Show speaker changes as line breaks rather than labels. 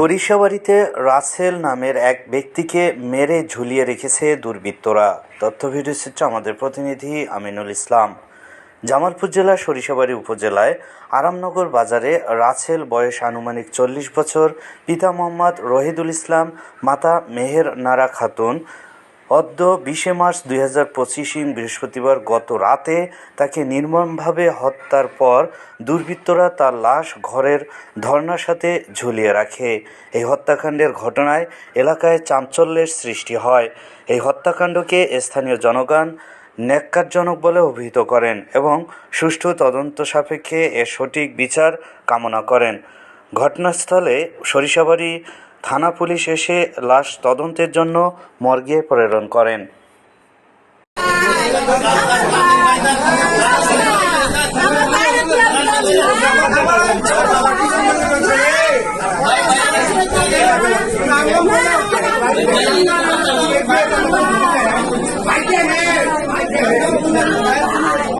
সরিষাবাড়িতে রাসেল নামের এক ব্যক্তিকে মেরে ঝুলিয়ে রেখেছে দুর্বৃত্তরা। তথ্য ভিডিও চিত্র আমাদের প্রতিনিধি আমিনুল ইসলাম। জামালপুর জেলার সরিষাবাড়ি উপজেলায় আরামনগর বাজারে রাসেল বয়স আনুমানিক চল্লিশ বছর, পিতা মোহাম্মদ রহিদুল ইসলাম, মাতা মেহের নারা খাতুন অদ্য বিশে মার্চ দুই হাজার পঁচিশ বৃহস্পতিবার গত রাতে তাকে নির্মমভাবে হত্যার পর দুর্বৃত্তরা তার লাশ ঘরের ধর্নার সাথে ঝুলিয়ে রাখে। এই হত্যাকাণ্ডের ঘটনায় এলাকায় চাঞ্চল্যের সৃষ্টি হয়। এই হত্যাকাণ্ডকে স্থানীয় জনগণ ন্যাক্কারজনক বলে অভিহিত করেন এবং সুষ্ঠু তদন্ত সাপেক্ষে এর সঠিক বিচার কামনা করেন। ঘটনাস্থলে সরিষাবাড়ি থানা পুলিশ এসে লাশ তদন্তের জন্য মর্গে প্রেরণ করেন।